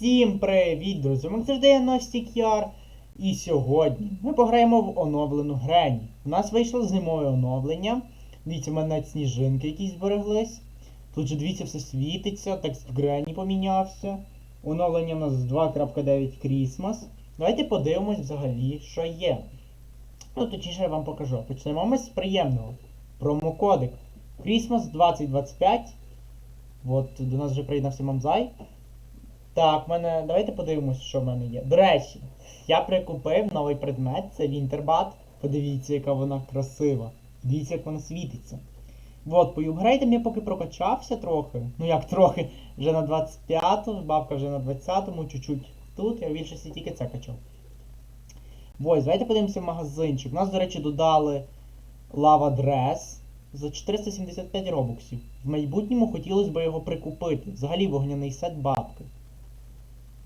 Всім привіт, друзі! Ми завжди я Настік Яр. І сьогодні ми пограємо в оновлену Грені. У нас вийшло зимове оновлення. Дивіться, в мене навіть сніжинки якісь збереглись. Тут же дивіться, все світиться, текст Грені помінявся. Оновлення у нас 2.9 Christmas. Давайте подивимось взагалі, що є. Ну, точніше я вам покажу. Почнемо ми з приємного. Промокодик Christmas 2025. От до нас вже приєднався Мамзай. Так, в мене. Давайте подивимося, що в мене є. До речі, я прикупив новий предмет, це Вінтербат. Подивіться, яка вона красива. Дивіться, як вона світиться. От, по югрейтам я поки прокачався трохи. Ну як трохи, вже на 25-му, бабка вже на 20-му, чуть-чуть тут, я в більшості тільки це качав. Ось, давайте подивимося в магазинчик. У нас, до речі, додали лава дрес за 475 робоксів. В майбутньому хотілося б його прикупити. Взагалі вогняний сет бабки.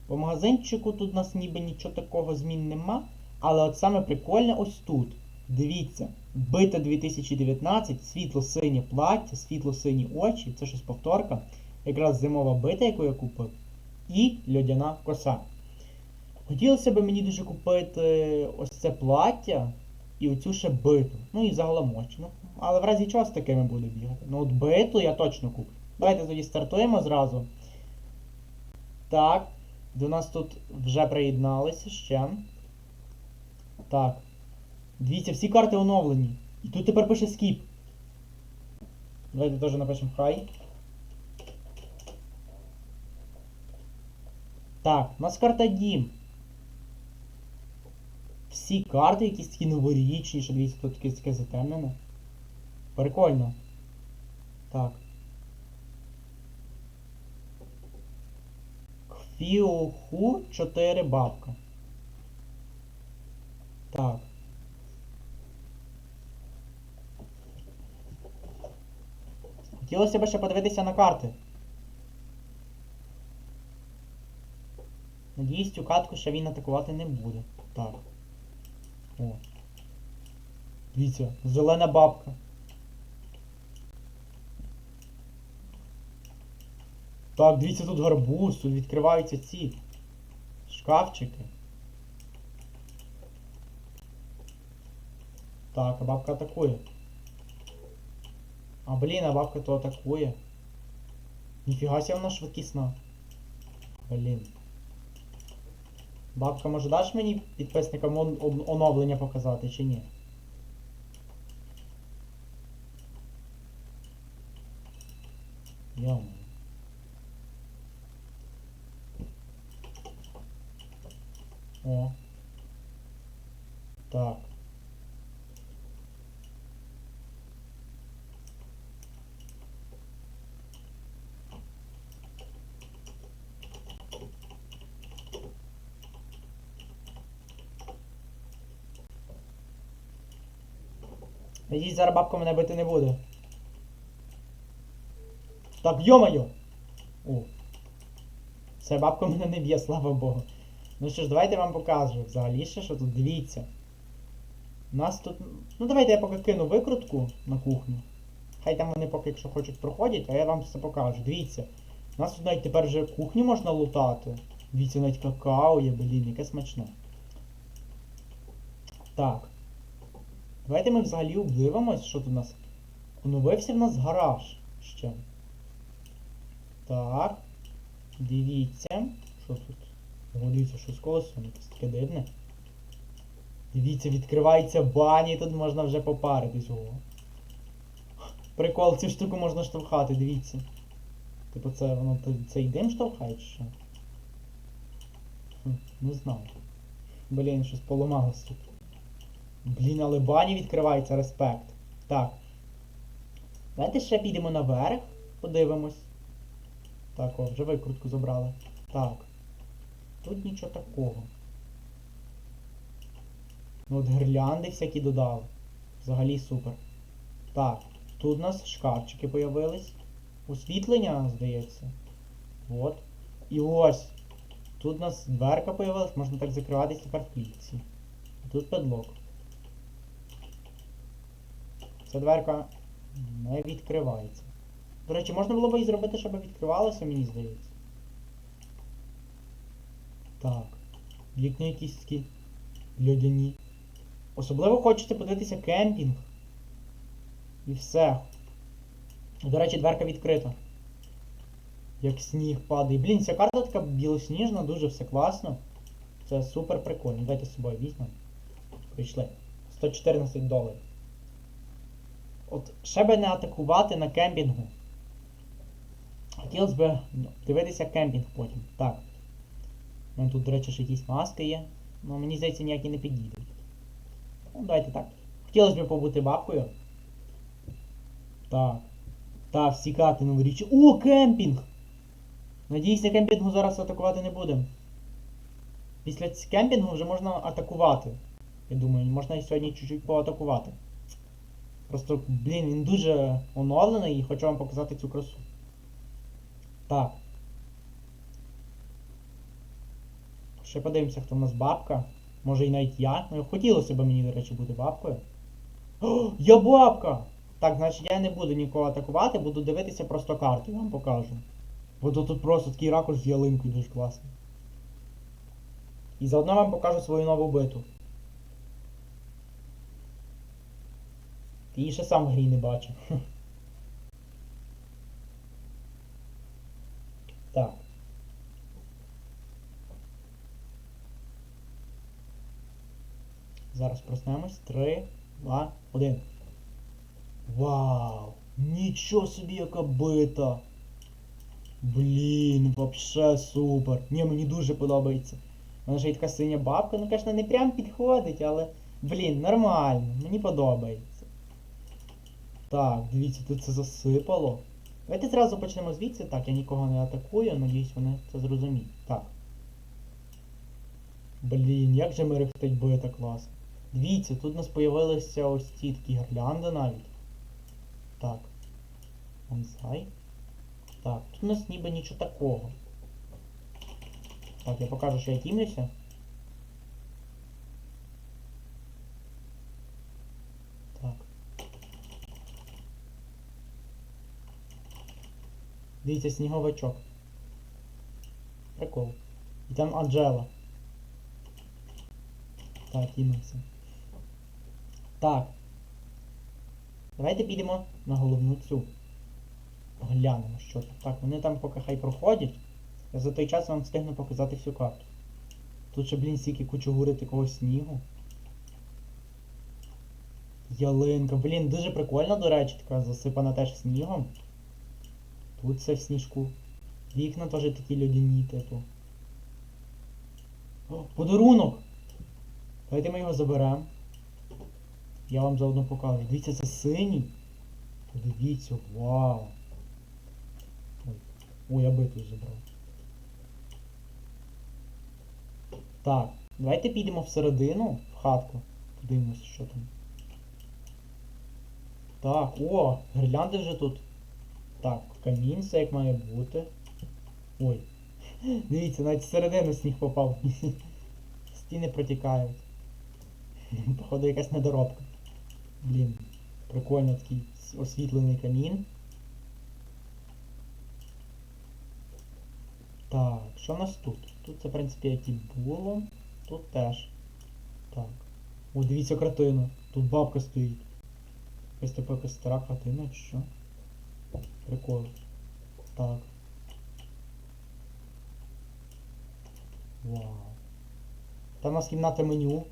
По магазинчику тут у нас ніби нічого такого змін нема. Але от саме прикольне ось тут. Дивіться, бита 2019, світло-синє плаття, світло-сині очі, це щось повторка. Якраз зимова бита, яку я купив. І льодяна коса. Хотілося б мені дуже купити ось це плаття і оцю ще биту. Ну і загалом очі. Ну, але в разі чого з такими буду бігати. Ну от биту я точно куплю. Давайте тоді стартуємо зразу. Так. До нас тут вже приєдналися ще. Так. Дивіться, всі карти оновлені. І тут тепер пише скіп. Давайте теж напишемо хай. Так, у нас карта Дім. Всі карти якісь такі новорічні, що дивіться, тут таке, затемнене. Прикольно. Так. Кфіоху 4 бабка. Так. Хотілося б ще подивитися на карти. Надіюсь, цю катку ще він атакувати не буде. Так. О. Дивіться, зелена бабка. Так, дивіться, тут гарбуз, тут відкриваються ці шкафчики. Так, а бабка атакує. А блін, а бабка то атакує. Ніфіга себе вона швидкісна. Блін. Бабка, може даш мені підписникам он- он- оновлення показати чи ні? Йомо. О. Так. Надіюсь, зараз бабка мене бити не буде. Так, йо-моє! О. Все, бабка мене не б'є, слава Богу. Ну що ж, давайте я вам покажу взагалі ще, що тут дивіться. У нас тут. Ну давайте я поки кину викрутку на кухню. Хай там вони поки якщо хочуть проходять, а я вам все покажу. Дивіться. У нас тут навіть тепер вже кухню можна лутати. Дивіться, навіть какао є, блін, яке смачне. Так. Давайте ми взагалі обдивимось, що тут у нас. Оновився в нас гараж ще. Так. Дивіться. Що тут? Дивіться, що з колесом, якесь таке дивне. Дивіться, відкривається баня, і тут можна вже попаритись. О. Прикол, цю штуку можна штовхати, дивіться. Типу це воно цей дим штовхає чи що? Хм, не знаю. Блін, щось поламалось тут. Блін, але бані відкривається, респект. Так. Давайте ще підемо наверх, подивимось. Так, о, вже викрутку забрали. Так. Тут нічого такого. Ну от гірлянди всякі додали. Взагалі супер. Так, тут у нас шкафчики появились. Освітлення, здається. От. І ось. Тут у нас дверка появилась, можна так закриватись тепер в клітці. Тут педлок. Ця дверка не відкривається. До речі, можна було б і зробити, щоб відкривалося, мені здається. Так. Вікна якісь такі льодяні. Особливо хочете подивитися кемпінг. І все. До речі, дверка відкрита. Як сніг падає. Блін, ця карта така білосніжна, дуже все класно. Це супер прикольно. Давайте з собою візьмемо. Прийшли. 114 доларів. От ще би не атакувати на кемпінгу. Хотілося б ну, дивитися кемпінг потім. Так. У мене тут, до речі, ще якісь маски є. Ну мені здається, ніякі не підійдуть. Ну, давайте так. Хотілося б побути бабкою. Так. Так, стікати новорічні. О, кемпінг! Надіюсь, на кемпінгу зараз атакувати не будемо. Після кемпінгу вже можна атакувати. Я думаю, можна і сьогодні чуть-чуть поатакувати. Просто, блін, він дуже оновлений і хочу вам показати цю красу. Так. Ще подивимося, хто в нас бабка. Може і навіть я. Ну, хотілося б мені, до речі, бути бабкою. О, я бабка! Так, значить я не буду нікого атакувати, буду дивитися просто карти, вам покажу. Бо тут просто такий ракурс з ялинкою дуже класний. І заодно вам покажу свою нову биту. Ти її ще сам в грі не бачив. Так. Зараз проснемось. Три, два, один. Вау! Нічого собі яка бита! Блін, вообще супер. Ні, мені дуже подобається. Вона ж є така синя бабка, ну, звісно, не прям підходить, але. Блін, нормально, мені подобається. Так, дивіться, тут це засипало. Давайте зразу почнемо звідси. Так, я нікого не атакую, надіюсь, вони це зрозуміють. Так. Блін, як же мерехтить бита класно. Дивіться, тут у нас появилися ось ці такі гірлянди навіть. Так. Бонсай. Так, тут у нас ніби нічого такого. Так, я покажу, що я тімлюся. Так. Дивіться, сніговичок. Прикол. І там Анджела. Так, тімлюся. Так. Давайте підемо на головну цю. Глянемо, що тут. Так, вони там поки хай проходять. Я за той час вам встигну показати всю карту. Тут ще, блін, стільки кучугури такого снігу. Ялинка. Блін, дуже прикольно, до речі, така засипана теж снігом. Тут все в сніжку. Вікна теж такі льодяні, типу. О, подарунок! Давайте ми його заберемо. Я вам заодно покажу. Дивіться, це синій. Подивіться, вау. Ой, я биту забрав. Так, давайте підемо всередину, в хатку. Подивимося, що там. Так, о, гірлянди вже тут. Так, камін, все як має бути. Ой. Дивіться, навіть всередину сніг попав. Стіни протікають. Походу якась недоробка. Блін, прикольно такий освітлений камін. Так, що в нас тут? Тут це, в принципі, як і було. Тут теж. Так. О, дивіться картину. Тут бабка стоїть. Якась така стара хатина, чи що? Прикол. Так. Вау. Там у нас кімната меню.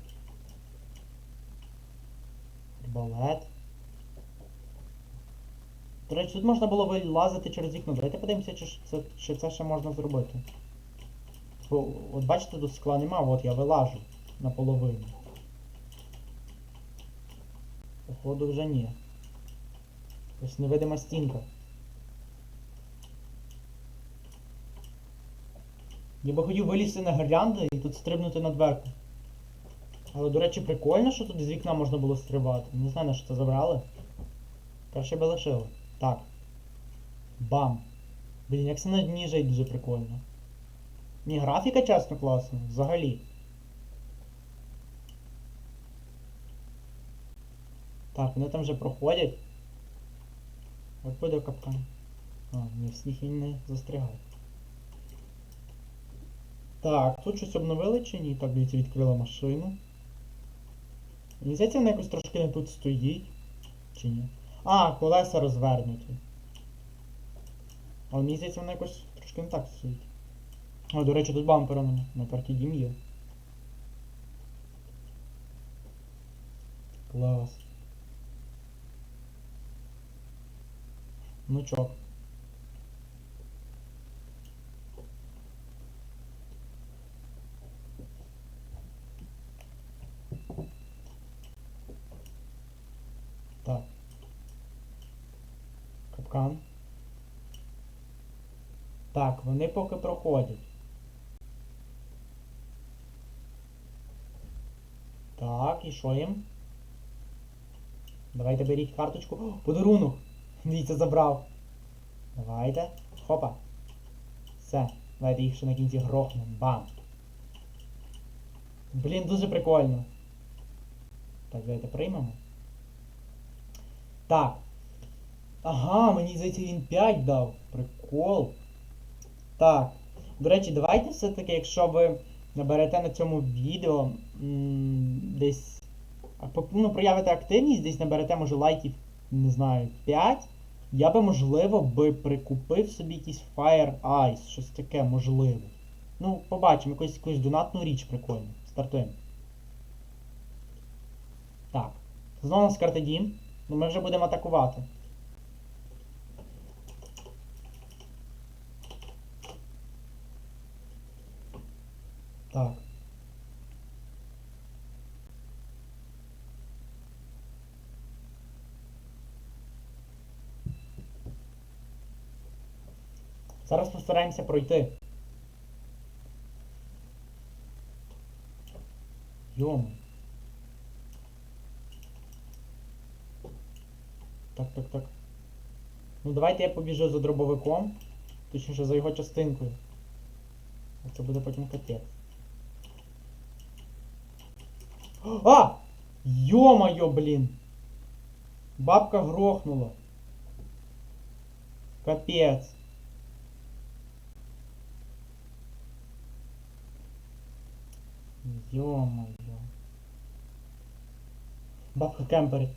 Балет. До речі, тут можна було вилазити через вікно. Давайте подивимося, чи, це, чи це ще можна зробити. Бо, от бачите, тут скла нема, от я вилажу наполовину. Походу вже ні. Ось невидима стінка. Я би хотів вилізти на гірлянди і тут стрибнути на дверку. Але, до речі, прикольно, що тут з вікна можна було стрибати. Не знаю, на що це забрали. Краще би лишили. Так. Бам. Блін, як це на дні жить дуже прикольно. Ні, графіка чесно класна, взагалі. Так, вони там вже проходять. От буде капкан. А, ні, в сніг він не застрягає. Так, тут щось обновили чи ні? Так, дивіться, відкрила машину. Мені здається, вона якось трошки не тут стоїть. Чи ні? А, колеса розвернуті. Але мені здається, вона якось трошки не так стоїть. О, до речі, тут бампер у мене на карті Дім є. Клас. Внучок. Так. Капкан. Так, вони поки проходять. Так, і що їм? Давайте беріть карточку. О, подарунок! Дивіться, забрав. Давайте. Хопа. Все. Давайте їх ще на кінці грохнемо. Бам. Блін, дуже прикольно. Так, давайте приймемо. Так. Ага, мені здається, він 5 дав. Прикол. Так. До речі, давайте все-таки, якщо ви наберете на цьому відео м, десь. Ну, проявите активність, десь наберете, може, лайків, не знаю, 5. Я би, можливо, би прикупив собі якийсь Fire Ice, щось таке, можливо. Ну, побачимо, якусь, якусь донатну річ прикольну. Стартуємо. Так. Знову нас карта Дім. Ну ми вже будемо атакувати. Так. Зараз постараємося пройти. Йому. Так, так, так. Ну давайте я побіжу за дробовиком. Точніше за його частинкою. А це буде потім капець. А! Ё-моё, блин! Бабка грохнула. Капец. Ё-моё. Бабка кемперит.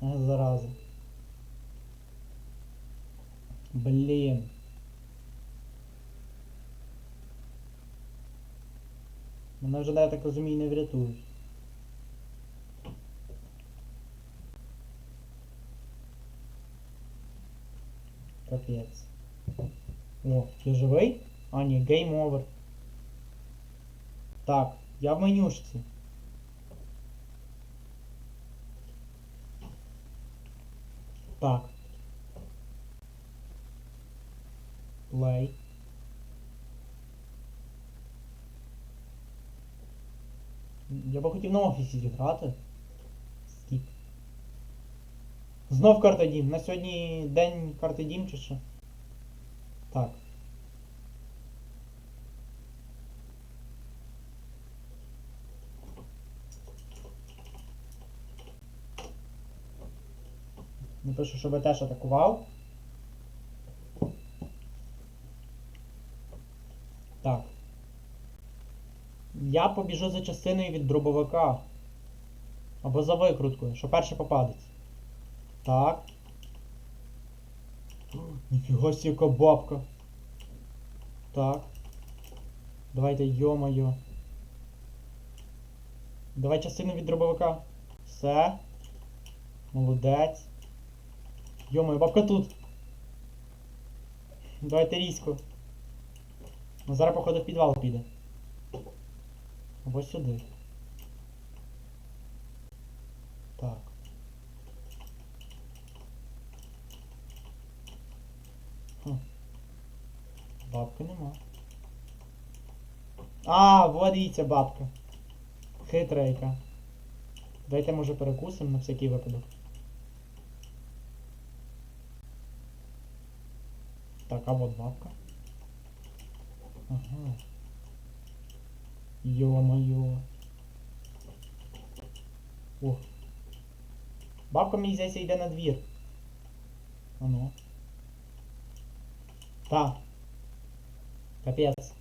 Зараза. Блин. Мене вже, я так розумію, не врятують. Капець. О, ти живий? А, ні, гейм овер. Так, я в менюшці. Так. Play. Я би хотів на офісі зіграти. Скіп. Знов карта Дім. На сьогодні день карти Дім чи що? Так. Напишу, щоб я теж атакував. Так. Я побіжу за частиною від дробовика. Або за викруткою, що перший попадеться. Так. Ніфіга яка бабка. Так. Давайте, йо-моє. Давай частину від дробовика. Все. Молодець. Йо-моє, бабка тут. Давайте різко. Ну зараз, походу, в підвал піде. Або сюди. Так. Хм. Бабки нема. А, вот дивіться бабка. Хитра яка. Дайте може перекусимо на всякий випадок. Так, а вот бабка. Ага. Ё-моё. О. Бабка мені здається йде на двір. Ану. Та. Капець.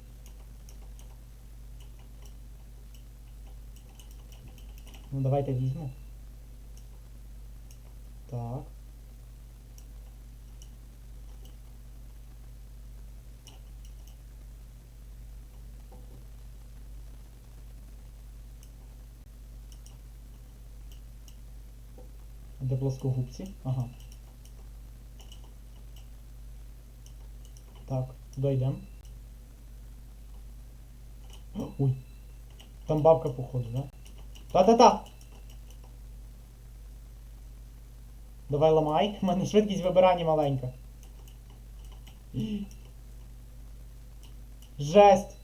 Ну давайте візьму. Так. Де плоскогубці? Ага. Так, туди йдемо. Ой. Там бабка походу, да? Та-та-та! Давай ламай. У мене швидкість вибирання маленька. Жесть!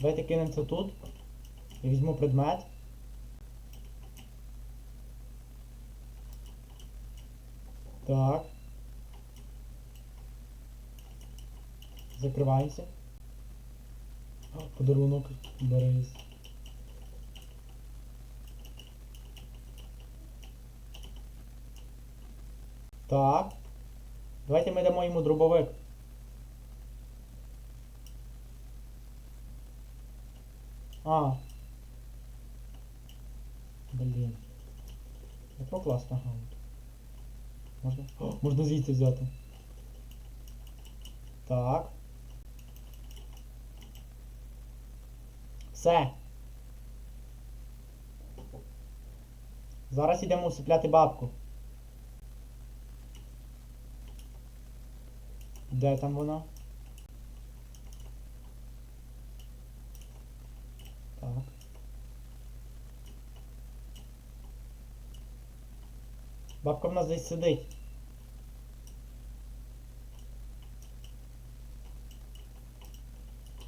Давайте кинемо це тут. Я візьму предмет. Так. Закриваємося. Подарунок. Берись. Так. Давайте ми дамо йому дробовик. А. Блін. Яка класна гаунт. Можна? О, можна звідси взяти. Так. Все. Зараз йдемо усипляти бабку. Де там вона? Так. Бабка в нас десь сидить.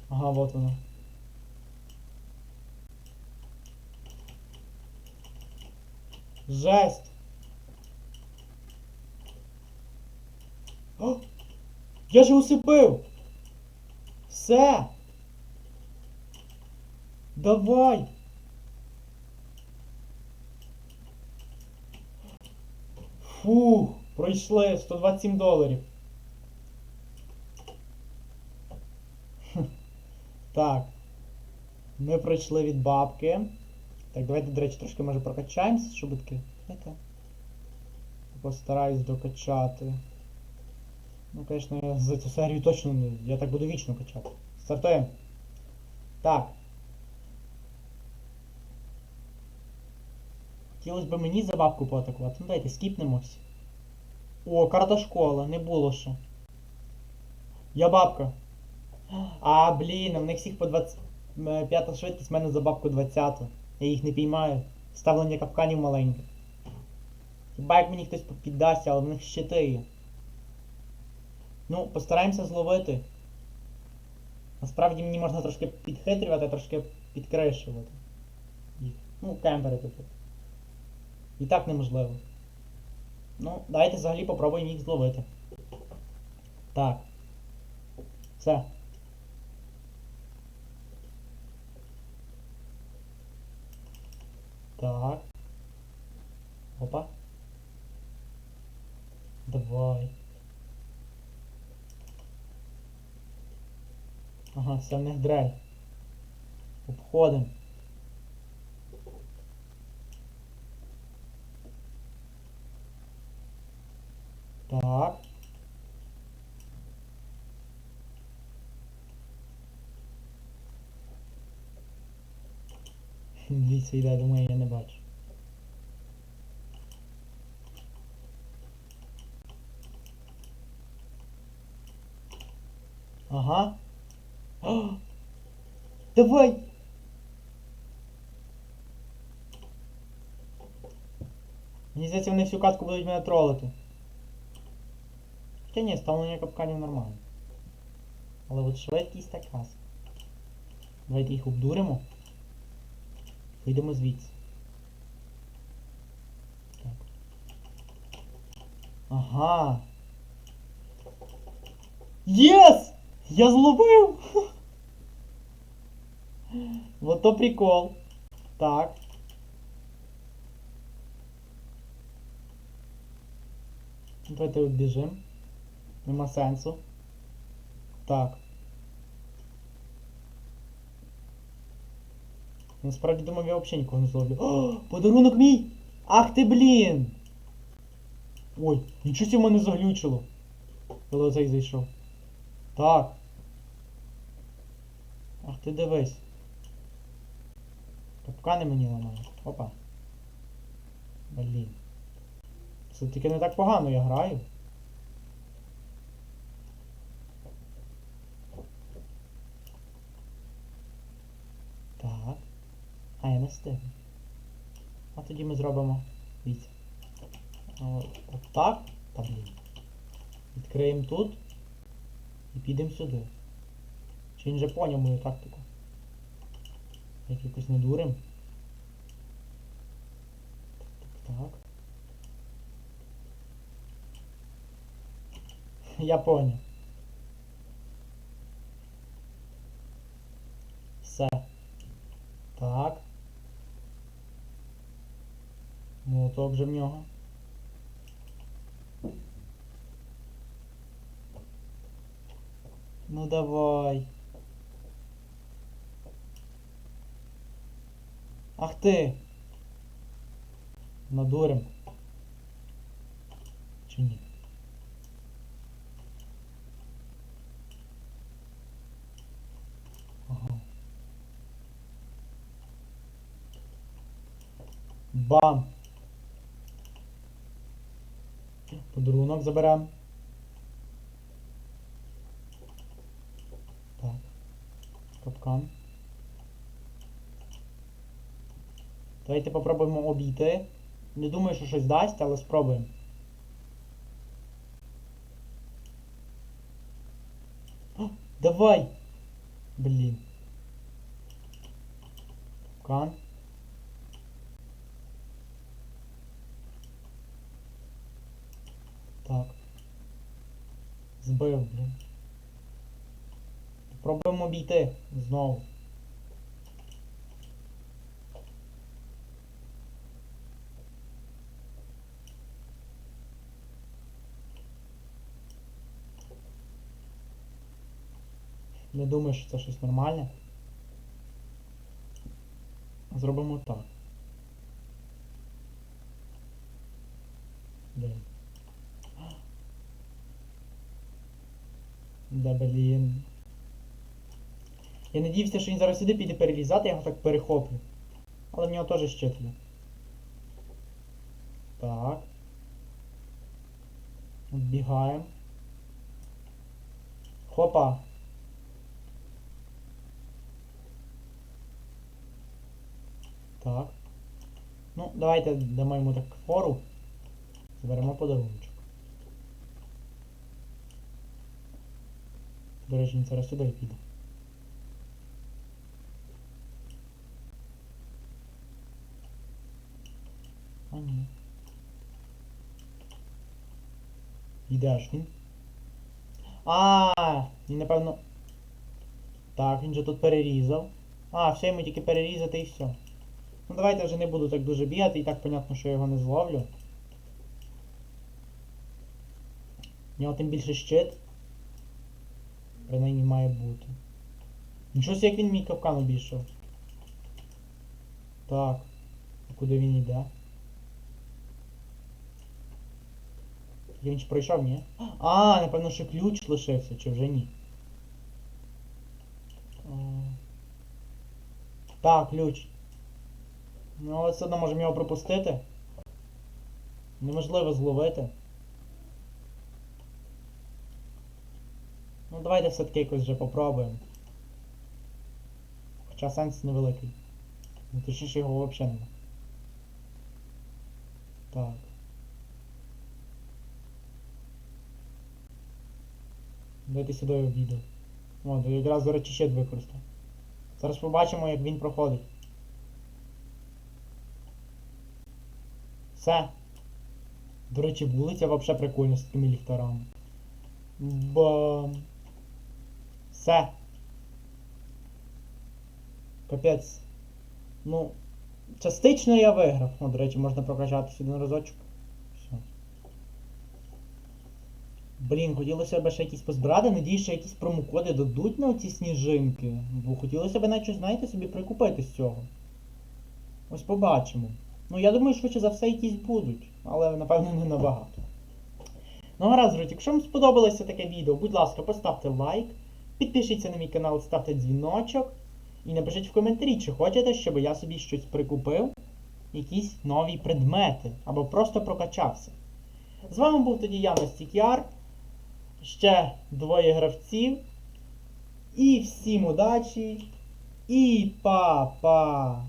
Ага, вот вона. Жесть! О! Я же усипив! Все! Давай! Фух, пройшли 127 доларів. Так. Ми пройшли від бабки. Так, давайте, до речі, трошки може прокачаємося, щоб таки. Постараюсь докачати. Ну, звісно, я за цю серію точно не. Я так буду вічно качати. Стартуємо. Так. Хотілося б мені за бабку поатакувати. Ну дайте, скіпнемось. О, карта школа, не було ще. Я бабка. А, блін, в них всіх по 20. М, швидкість, в мене за бабку 20. Я їх не піймаю. Ставлення капканів маленьке. Хіба як мені хтось піддасться, але в них щити є. Ну, постараємося зловити. Насправді мені можна трошки підхитрювати, трошки підкришувати. Ну, кемпери типу. І так неможливо. Ну, давайте взагалі попробуємо їх зловити. Так. Все. Так. Опа. Давай. Ага, все в них дрель. Обходим. Так. Дивіться, йде, думаю, я не бачу. Ага. О! Давай! Мені здається, вони всю катку будуть мене тролити. Хоча ні, ставлення капканів нормально. Але от швидкість така. Давайте їх обдуримо. Вийдемо звідси. Так. Ага. Єс! Я зловив! Вот то прикол. Так. Давайте убіжим. Нема сенсу. Так. Насправді думав, я взагалі нікого не зловлю. О, подарунок мій! Ах ти блін! Ой, нічого в мене заглючило. Коли оцей зайшов. Так. Ах ти дивись. Капкани мені ламали. Опа. Блін. Це таки не так погано я граю. Так. А, я не встигну. А тоді ми зробимо. Дивіться. О, От так. Та блін. Відкриємо тут. І підемо сюди. Чи він вже поняв мою тактику? Як якось не дурим. Так, так, так. Я поняв. Все. Так. Молоток вже в нього. Ну давай. Ах ти! Надурим. Чи ні? Ага. Подарунок заберем. Так. Капкан. Давайте попробуємо обійти. Не думаю, що щось дасть, але спробуємо. Давай! Блін. Капкан. Так. Збив, блін. Пробуємо обійти знову. Не думаю, що це щось нормальне. Зробимо так. Блін. Да блін. Я надіявся, що він зараз сюди піде перелізати, я його так перехоплю. Але в нього теж щит. Так. Відбігаємо. Хопа. Так. Ну, давайте дамо йому так фору. Зберемо подаруночок. До речі, він зараз сюди піде. А ні. І де ж він? А, він напевно. Так, він же тут перерізав. А, все йому тільки перерізати і все. Ну давайте вже не буду так дуже бігати, і так понятно, що я його не зловлю. У нього тим більше щит. Принаймні має бути. Нічого собі, як він мій капкан обійшов. Так. А куди він йде? Я він ж пройшов, ні? А, напевно, ще ключ лишився, чи вже ні? Так, ключ. Ну, але все одно можемо його пропустити. Неможливо зловити. Ну давайте все-таки якось вже попробуємо. Хоча сенс невеликий. Ну точніше його взагалі нема. Так. Давайте сюди обійду. О, якраз, до речі, щит використав. Зараз побачимо, як він проходить. Все. До речі, вулиця взагалі прикольна з такими ліхтарами. Бам. Все. Капець. Ну, частично я виграв. О, до речі, можна прокачатися один разочок. Все. Блін, хотілося б ще якісь позбирати, надіюсь, що якісь промокоди дадуть на оці сніжинки. Бо хотілося б наче, знаєте, собі прикупити з цього. Ось побачимо. Ну, я думаю, швидше за все якісь будуть, але напевно не набагато. Ну, гаразд, друзі, якщо вам сподобалося таке відео, будь ласка, поставте лайк, підпишіться на мій канал, ставте дзвіночок і напишіть в коментарі, чи хочете, щоб я собі щось прикупив, якісь нові предмети, або просто прокачався. З вами був тоді я Настік'яр, ще двоє гравців. І всім удачі! І па-па!